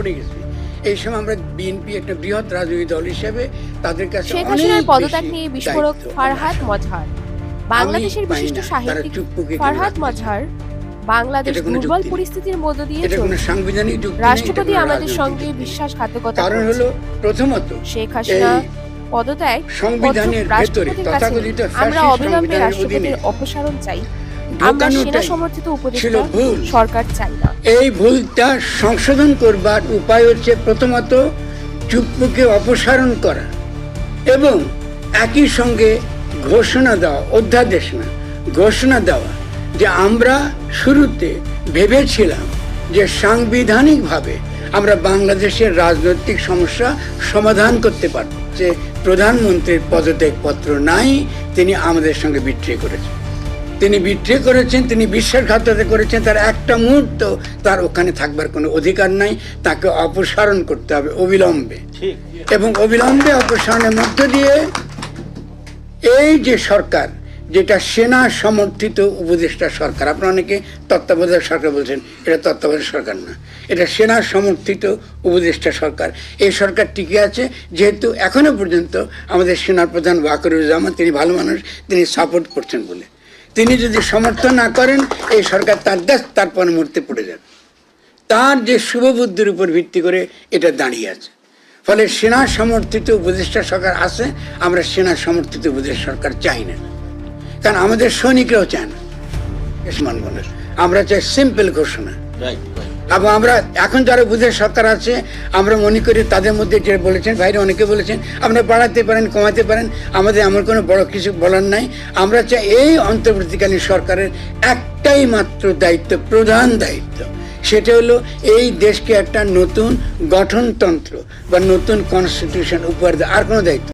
পড়ে গেছি। এই সময় আমরা বিএনপি একটা বৃহৎ রাজনৈতিক দল হিসেবে তাদের কাছে শেখ হাসিনার পদত্যাগ নিয়ে বিস্ফোরক ফারহাদ মজহার। বাংলাদেশের বিশিষ্ট সাহিত্যিক ফারহাদ মজহার বাংলাদেশ দুর্বল পরিস্থিতির মধ্য দিয়ে রাষ্ট্রপতি আমাদের সঙ্গে বিশ্বাসঘাতকতা কারণ হলো প্রথমত শেখ হাসিনা পদত্যাগ সংবিধানের ভেতরে তথাকথিত আমরা অবিলম্বে রাষ্ট্রপতির অপসারণ চাই। আমরা সেনা সমর্থিত উপদেষ্টা সরকার চাই না। এই ভুলটা সংশোধন করবার উপায় হচ্ছে প্রথমত চুপ্পুকে অপসারণ করা এবং একই সঙ্গে ঘোষণা দেওয়া অধ্যাদেশ না ঘোষণা দেওয়া যে আমরা শুরুতে ভেবেছিলাম যে সাংবিধানিকভাবে আমরা বাংলাদেশের রাজনৈতিক সমস্যা সমাধান করতে পারব। যে প্রধানমন্ত্রীর পদত্যাগ পত্র নাই তিনি আমাদের সঙ্গে বিট্রে করেছেন। তিনি বিট্রে করেছেন তিনি বিশ্বাসঘাতকতা করেছেন তার একটা মুহূর্ত তার ওখানে থাকবার কোনো অধিকার নাই তাকে অপসারণ করতে হবে অবিলম্বে। এবং অবিলম্বে অপসারণের মধ্য দিয়ে এই যে সরকার যেটা সেনা সমর্থিত উপদেষ্টা সরকার আপনারা অনেকে তত্ত্বাবধায়ক সরকার বলছেন এটা তত্ত্বাবধায়ক সরকার না এটা সেনা সমর্থিত উপদেষ্টা সরকার। এই সরকার টিকে আছে যেহেতু এখনও পর্যন্ত আমাদের সেনার প্রধান ওয়াকরুজ্জামান তিনি ভালো মানুষ তিনি সাপোর্ট করছেন বলে। তিনি যদি সমর্থন না করেন, এই সরকার তার দেশ, তার পরমূর্তে পড়ে যাবে। তার যে শুভবুদ্ধির উপর ভিত্তি করে এটা দাঁড়িয়ে আছে। ফলে সেনা সমর্থিত উপদেষ্টা সরকার আছে, আমরা সেনা সমর্থিত উপদেষ্টা সরকার চাই না। কারণ আমাদের সৈনিকরাও চায় না। আমরা চাই সিম্পল ঘোষণা। এবং আমরা এখন যারা বুধের সরকার আছে, আমরা মনে করি তাদের মধ্যে যে বলেছেন ভাইরা অনেকে বলেছেন, আপনারা বাড়াতে পারেন, কমাতে পারেন, আমাদের আমার কোনো বড় কিছু বলার নাই। আমরা চাই এই অন্তর্বর্তীকালীন সরকারের একটাই মাত্র দায়িত্ব, প্রধান দায়িত্ব। সেটা হলো এই দেশকে একটা নতুন গঠনতন্ত্র বা নতুন কনস্টিটিউশন উপহার দেওয়া। আর কোনো দায়িত্ব